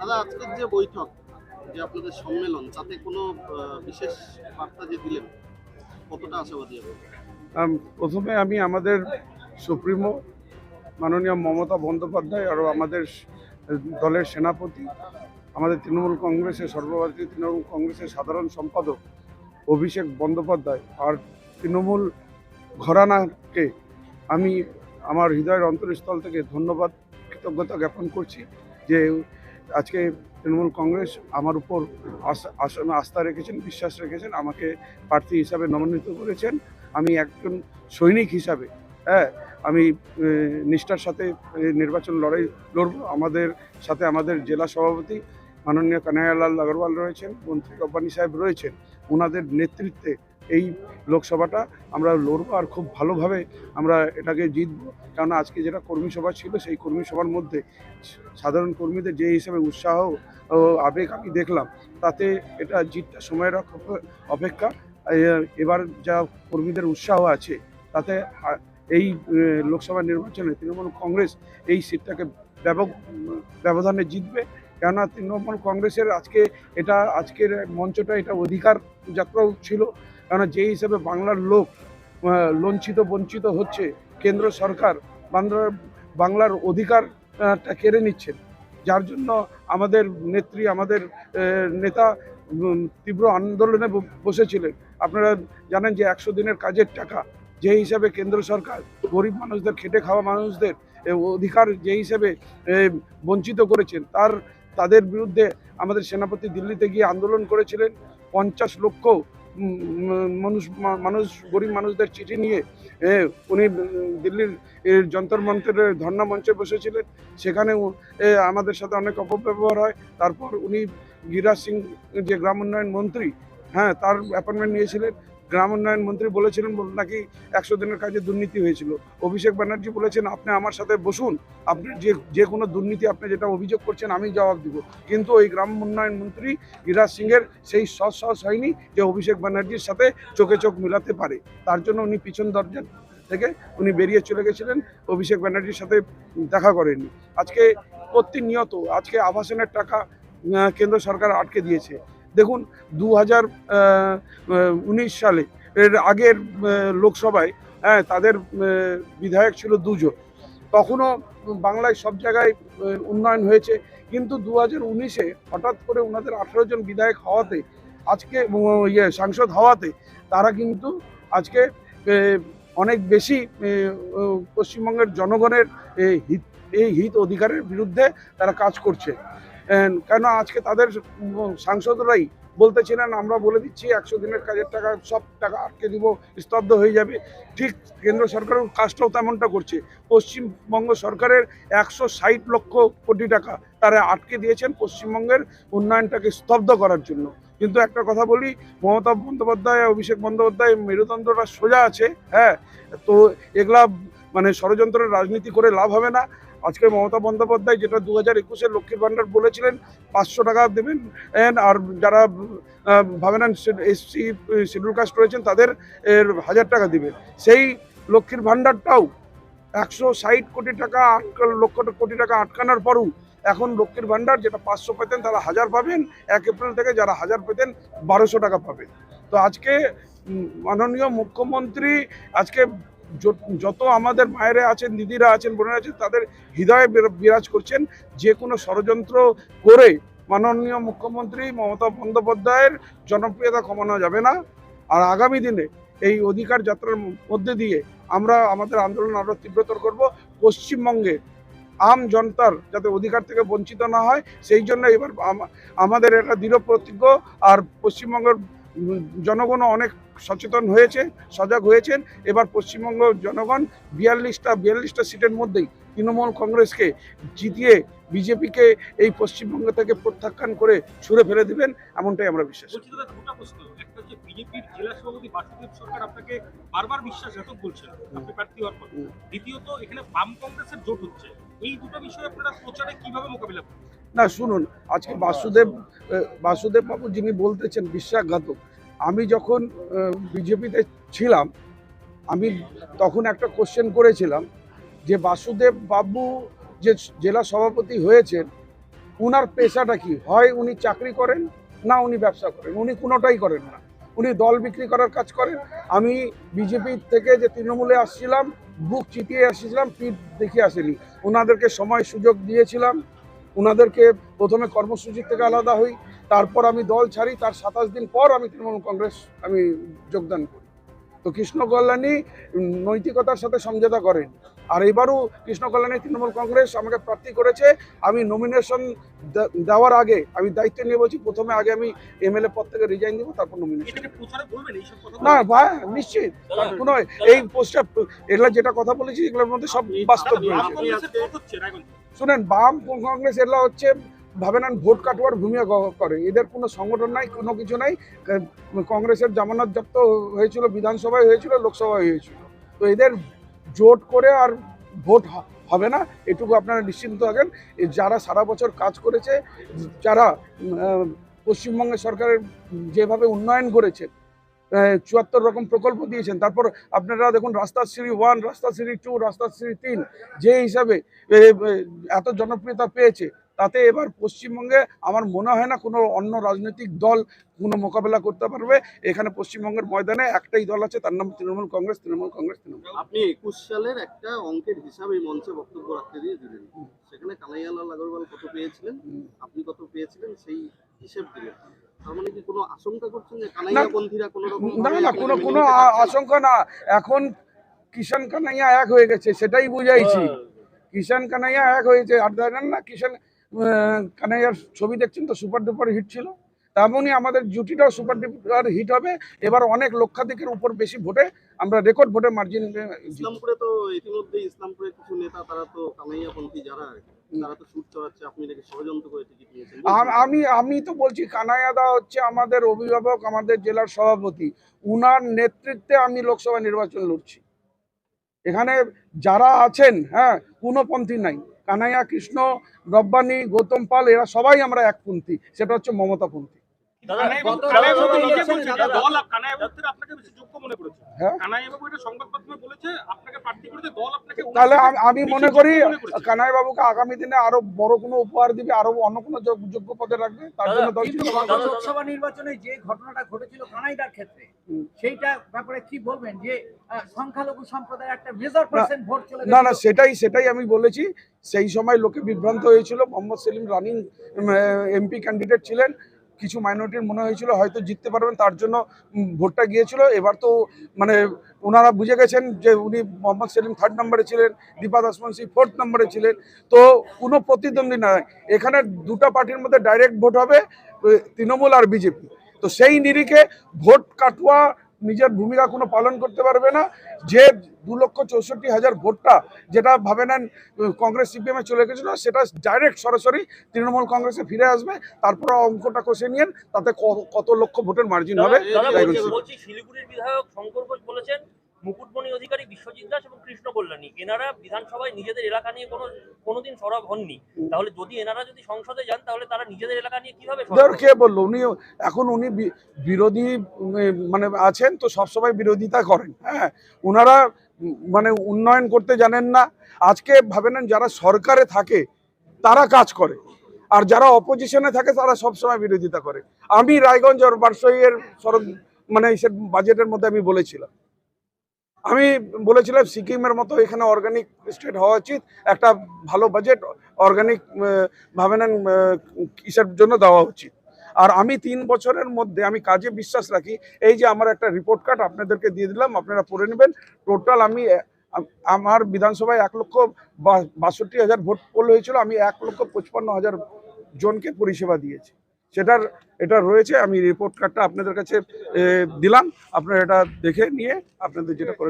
দাদা, আজকের যে বৈঠক, যে আপনাদের সম্মেলন, তাতে কোনো বিশেষ বার্তা যে দিলেন, কতটা আশাবাদী প্রথমে আমি আমাদের সুপ্রিমো, মাননীয় মমতা বন্দ্যোপাধ্যায় আর আমাদের দলের সেনাপতি, আমাদের তৃণমূল কংগ্রেসের সর্বভারতীয় তৃণমূল কংগ্রেসের সাধারণ সম্পাদক অভিষেক বন্দ্যোপাধ্যায় আর তৃণমূল ঘরানাকে আমি আমার হৃদয়ের অন্তরস্থল থেকে ধন্যবাদ, কৃতজ্ঞতা জ্ঞাপন করছি যে আজকে তৃণমূল কংগ্রেস আমার উপর আস্থা আস্থা- রেখেছেন, বিশ্বাস রেখেছেন, আমাকে প্রার্থী হিসাবে নমনীত করেছেন। আমি একজন সৈনিক হিসাবে হ্যাঁ আমি নিষ্ঠার সাথে নির্বাচন লড়াই লড়ব। আমাদের সাথে আমাদের জেলা সভাপতি মাননীয় কানাইয়ালাল আগরওয়াল রয়েছেন, মন্ত্রী রব্বানি সাহেব রয়েছেন। ওনাদের নেতৃত্বে এই লোকসভাটা আমরা লড়বো আর খুব ভালোভাবে আমরা এটাকে জিতবো। কারণ আজকে যেটা কর্মী সভা ছিল, সেই কর্মী সভার মধ্যে সাধারণ কর্মীদের যে হিসেবে উৎসাহ ও আবেগ আমি দেখলাম, তাতে এটা জিতটা সময়ের অপ- অপেক্ষা। এবার যা কর্মীদের উৎসাহ আছে, তাতে এই লোকসভা নির্বাচনে তৃণমূল কংগ্রেস এই সিটটাকে ব্যাপক ব্যবধানে জিতবে। কেননা তৃণমূল কংগ্রেসের আজকে এটা, আজকের মঞ্চটা এটা অধিকার যাত্রাও ছিল। কেননা যে হিসেবে বাংলার লোক লঞ্চিত, বঞ্চিত হচ্ছে, কেন্দ্র সরকার বাংলার বাংলার অধিকারটা কেড়ে নিচ্ছেন যার জন্য আমাদের নেত্রী, আমাদের নেতা তীব্র আন্দোলনে বসেছিলেন। আপনারা জানেন যে একশো দিনের কাজের টাকা যে হিসাবে কেন্দ্র সরকার গরিব মানুষদের, খেটে খাওয়া মানুষদের অধিকার যে হিসেবে বঞ্চিত করেছেন, তার, তাদের বিরুদ্ধে আমাদের সেনাপতি দিল্লিতে গিয়ে আন্দোলন করেছিলেন। পঞ্চাশ লক্ষ মানুষ মানুষ, গরিব মানুষদের চিঠি নিয়ে উনি দিল্লির যন্তর মন্ত্রের ধর্ণা মঞ্চে বসেছিলেন। সেখানে আমাদের সাথে অনেক অপব্যবহার হয়। তারপর উনি গিরাজ সিং, যে গ্রাম উন্নয়ন মন্ত্রী হ্যাঁ তার অ্যাপয়েন্টমেন্ট নিয়েছিলেন। গ্রাম উন্নয়ন মন্ত্রী বলেছিলেন বল- নাকি একশো দিনের কাজে দুর্নীতি হয়েছিল। অভিষেক ব্যানার্জি বলেছেন, আপনি আমার সাথে বসুন। আপনি যে যে কোনো দুর্নীতি আপনি যেটা অভিযোগ করছেন, আমি জবাব দিব। কিন্তু ওই গ্রাম উন্নয়ন মন্ত্রী গিরিরাজ সিংয়ের সেই সৎ হয়নি যে অভিষেক ব্যানার্জির সাথে চোখে চোখ মিলাতে পারে। তার জন্য উনি পিছন দরজা থেকে উনি বেরিয়ে চলে গেছিলেন। অভিষেক ব্যানার্জির সাথে দেখা করেননি। আজকে প্রতিনিয়ত, আজকে আবাসনের টাকা কেন্দ্র সরকার আটকে দিয়েছে। দেখুন দু হাজার উনিশ সালে এর আগের লোকসভায় হ্যাঁ তাদের বিধায়ক ছিল দুজন। তখনও বাংলায় সব জায়গায় উন্নয়ন হয়েছে। কিন্তু দু হাজার উনিশে হঠাৎ করে ওনাদের আঠেরো জন বিধায়ক হওয়াতে, আজকে ইয়ে সাংসদ হওয়াতে তারা কিন্তু আজকে অনেক বেশি পশ্চিমবঙ্গের জনগণের হিত, এই হিত অধিকারের বিরুদ্ধে তারা কাজ করছে। কেন আজকে তাদের সাংসদরাই বলতেছিলেন আমরা বলে দিচ্ছি, একশো দিনের কাজের টাকা, সব টাকা আটকে দিব, স্তব্ধ হয়ে যাবে। ঠিক কেন্দ্র সরকারও কাজটাও তেমনটা করছে। পশ্চিমবঙ্গ সরকারের একশো ষাট লক্ষ কোটি টাকা তারা আটকে দিয়েছেন পশ্চিমবঙ্গের উন্নয়নটাকে স্তব্ধ করার জন্য। কিন্তু একটা কথা বলি, মমতা বন্দ্যোপাধ্যায়, অভিষেক বন্দ্যোপাধ্যায় মেরুদণ্ডটা সোজা আছে হ্যাঁ? তো এগুলা মানে ষড়যন্ত্রের রাজনীতি করে লাভ হবে না। আজকে মমতা বন্দ্যোপাধ্যায় যেটা দু হাজার একুশের লক্ষ্মীর ভাণ্ডার বলেছিলেন, পাঁচশো টাকা দেবেন। আর যারা ভাবেন এসসি, শিডিউল কাস্ট রয়েছেন, তাদের এর হাজার টাকা দেবেন। সেই লক্ষ্মীর ভাণ্ডারটাও একশো ষাট কোটি টাকা আটকা, লক্ষ কোটি টাকা আটকানোর পরও এখন লক্ষ্মীর ভাণ্ডার যেটা পাঁচশো পেতেন, তারা হাজার পাবেন। এক এপ্রিল থেকে যারা হাজার পেতেন, বারোশো টাকা পাবেন। তো আজকে মাননীয় মুখ্যমন্ত্রী আজকে যত আমাদের মায়েরা আছেন, দিদিরা আছেন, বোনেরা আছেন, তাদের হৃদয়ে বিরাজ করছেন যে কোনো ষড়যন্ত্র করে মাননীয় মুখ্যমন্ত্রী মমতা বন্দ্যোপাধ্যায়ের জনপ্রিয়তা কমানো যাবে না। আর আগামী দিনে এই অধিকার যাত্রার মধ্যে দিয়ে আমরা আমাদের আন্দোলন আরও তীব্রতর করব। পশ্চিমবঙ্গে আম জনতার যাতে অধিকার থেকে বঞ্চিত না হয়, সেই জন্য এবার আমাদের একটা দৃঢ় প্রতিজ্ঞ আর পশ্চিমবঙ্গের জনগণও অনেক সচেতন হয়েছে সজাগ হয়েছেন। এবার পশ্চিমবঙ্গ জনগণ বিয়াল্লিশটা বিয়াল্লিশটা সিটের মধ্যেই তৃণমূল কংগ্রেসকে জিতিয়ে বিজেপিকে এই পশ্চিমবঙ্গ থেকে প্রত্যাখ্যান করে ছুঁড়ে ফেলে দিবেন এমনটাই আমরা বিশ্বাস বিজেপির জেলা সভাপতি বাসুদেব সরকার আপনাকে বারবার বিশ্বাসঘাতক বলছেন আপনি প্রার্থী হওয়ার পর। দ্বিতীয়ত এখানে বাম কংগ্রেসের জোট হচ্ছে। এই দুটো বিষয়ে আপনারা প্রচারে কীভাবে মোকাবিলা করবেন না, শুনুন, আজকে বাসুদেব বাসুদেব বাবু যিনি বলতেছেন বিশ্বাসঘাতক, আমি যখন বিজেপিতে ছিলাম, আমি তখন একটা কোশ্চেন করেছিলাম যে বাসুদেব বাবু যে জেলা সভাপতি হয়েছেন, উনার পেশাটা কি? হয় উনি চাকরি করেন না উনি ব্যবসা করেন? উনি কোনোটাই করেন না। উনি দল বিক্রি করার কাজ করেন। আমি বিজেপি থেকে যে তৃণমূলে আসছিলাম, বুক চিতিয়ে আসছিলাম, পিঠ দেখে আসেনি। ওনাদেরকে সময় সুযোগ দিয়েছিলাম ওনাদেরকে প্রথমে কর্মসূচি থেকে আলাদা হই, তারপর আমি দল ছাড়ি, তার সাতাশ দিন পর আমি তৃণমূল কংগ্রেস, আমি যোগদান করি। তো কৃষ্ণ কল্যাণী নৈতিকতার সাথে সমঝোতা করেন। আর এবারও কৃষ্ণ কল্যাণী তৃণমূল কংগ্রেস আমাকে প্রার্থী করেছে। আমি নমিনেশন দেওয়ার আগে আমি দায়িত্ব নিয়ে বলছি প্রথমে আগে আমি এমএলএ পদ থেকে রিজাইন দিব তারপর নমিনেশন না ভাই নিশ্চিত। কোনো এই পোস্টটা এগুলা যেটা কথা বলেছি এগুলোর মধ্যে সব বাস্তব শুনেন বাম কংগ্রেস এগুলো হচ্ছে ভাবেন ভোট কাটুয়ার ভূমিকা করে। এদের কোনো সংগঠন নাই, কোনো কিছু নাই। কংগ্রেসের জামানত জব্দ হয়েছিল, বিধানসভায় হয়েছিল, লোকসভায় হয়েছিল। তো এদের জোট করে আর ভোট হবে না, এটুকু আপনারা নিশ্চিন্ত থাকেন। যারা সারা বছর কাজ করেছে, যারা পশ্চিমবঙ্গের সরকারের যেভাবে উন্নয়ন করেছে চুয়াত্তর রকম প্রকল্প দিয়েছেন, তারপর আপনারা দেখুন রাস্তাশ্রী ওয়ান রাস্তাশ্রী টু রাস্তাশ্রী তিন, যে হিসাবে এত জনপ্রিয়তা পেয়েছে তাতে এবার পশ্চিমবঙ্গে আমার মনে হয় না কোনো অন্য রাজনৈতিক দল কোনো মোকাবেলা করতে পারবে। এখানে পশ্চিমবঙ্গের ময়দানে একটাই দল আছে তার নাম তৃণমূল কংগ্রেস তৃণমূল কংগ্রেস তৃণমূল আপনি একুশ সালের একটা অঙ্কের হিসাবে এই মঞ্চে বক্তব্য রাখতে দিয়ে দিলেন। সেখানে কানাইয়ালাল আগরওয়াল কত পেয়েছিলেন? আপনি কত পেয়েছিলেন? সেই হিসেব দিলেন। মানে কি কোনো আশঙ্কা করছেন যে কোনো রকম না না কোনো কোনো আশঙ্কা না। এখন কিষান কানাইয়া এক হয়ে গেছে সেটাই বুঝাইছি। কিষান কানাইয়া এক হয়েছে আর জানেন না কিষান কানাইয়ার ছবি দেখছেন তো সুপার ডুপার হিট ছিল। তেমনই আমাদের জুটিটাও সুপার ডুপার হিট হবে। এবার অনেক লক্ষাধিকের উপর বেশি ভোটে আমরা রেকর্ড ভোটে মার্জিন ইসলামপুরে তো ইতিমধ্যে ইসলামপুরের কিছু নেতা তারা তো কানাইয়াপন্থী যারা আমি আমি তো বলছি কানাইয়াদা হচ্ছে আমাদের অভিভাবক আমাদের জেলার সভাপতি। উনার নেতৃত্বে আমি লোকসভা নির্বাচন লড়ছি। এখানে যারা আছেন হ্যাঁ কোনো পন্থী নাই। কানাইয়া কৃষ্ণ রব্বানি গৌতম পাল এরা সবাই আমরা একপন্থী। সেটা হচ্ছে মমতাপন্থী মনে হ্যাঁ। তাহলে আমি- মনে করি কানাই বাবুকে আগামী দিনে আরও বড় কোনো উপহার দিবে আরও অন্য কোনো যোগ্য পদে রাখবে তার জন্য। লোকসভা নির্বাচনে যে ঘটনাটা ঘটেছিল কানাইদার ক্ষেত্রে সেইটা ব্যাপারে কি বলবেন? যে সংখ্যালঘু সম্প্রদায়ের একটা মেজর পার্সেন্ট ভোট চলে না না সেটাই সেটাই আমি বলেছি। সেই সময় লোকে বিভ্রান্ত হয়েছিল। Mohammad Selim running MP candidate ছিলেন। কিছু মাইনরিটির মনে হয়েছিল, হয়তো জিততে পারবেন, তার জন্য ভোটটা গিয়েছিল। এবার তো মানে ওনারা বুঝে গেছেন যে উনি মোহাম্মদ সেলিম থার্ড নম্বরে ছিলেন, দীপা দাসমন্সি ফোর্থ নম্বরে ছিলেন। তো কোনো প্রতিদ্বন্দ্বী নয়। এখানে দুটো পার্টির মধ্যে ডাইরেক্ট ভোট হবে তৃণমূল আর বিজেপি। তো সেই নিরিখে ভোট কাটুয়া নিজের ভূমিকা কোনো পালন করতে পারবে না। যে দু লক্ষ চৌষট্টি হাজার ভোটটা যেটা ভাবে নেন কংগ্রেস সিপিএমে চলে গেছিল সেটা ডাইরেক্ট সরাসরি তৃণমূল কংগ্রেসে ফিরে আসবে। তারপর অঙ্কটা কষে নিয়েন তাতে কত লক্ষ ভোটের মার্জিন হবে শিলিগুড়ির বিধায়ক শঙ্কর ঘোষ বলেছেন মুকুটমণি অধিকারী বিশ্বজিৎ দাস এবং কৃষ্ণ কল্যাণী। এনারা বিধানসভায় নিজেদের এলাকা নিয়ে কোনো কোনোদিন সরব হননি। তাহলে যদি এনারা যদি সংসদে যান তাহলে তারা নিজেদের এলাকা নিয়ে কীভাবে কে বলল? উনি এখন উনি বিরোধী মানে আছেন তো সবসময় বিরোধিতা করেন। হ্যাঁ ওনারা মানে উন্নয়ন করতে জানেন না। আজকে ভাবে নেন যারা সরকারে থাকে তারা কাজ করে। আর যারা অপোজিশনে থাকে তারা সবসময় বিরোধিতা করে। আমি রায়গঞ্জ আর বারসইয়ের সরব মানে বাজেটের মধ্যে আমি বলেছিলাম। আমি বলেছিলাম সিকিমের মতো এখানে অর্গানিক স্টেট হওয়া উচিত। একটা ভালো বাজেট অর্গানিক ভাবে নেন কিসের জন্য দেওয়া উচিত। আর আমি তিন বছরের মধ্যে আমি কাজে বিশ্বাস রাখি, এই যে আমার একটা রিপোর্ট কার্ড আপনাদেরকে দিয়ে দিলাম, আপনারা পড়ে নেবেন। টোটাল আমি আমার বিধানসভায় এক লক্ষ বাষট্টি হাজার ভোট পোল হয়েছিল, আমি এক লক্ষ পঁচপান্ন হাজার জনকে পরিষেবা দিয়েছি। সেটার, এটা রয়েছে, আমি রিপোর্ট কার্ডটা আপনাদের কাছে দিলাম। আপনারা এটা দেখে নিয়ে আপনাদের যেটা করেন।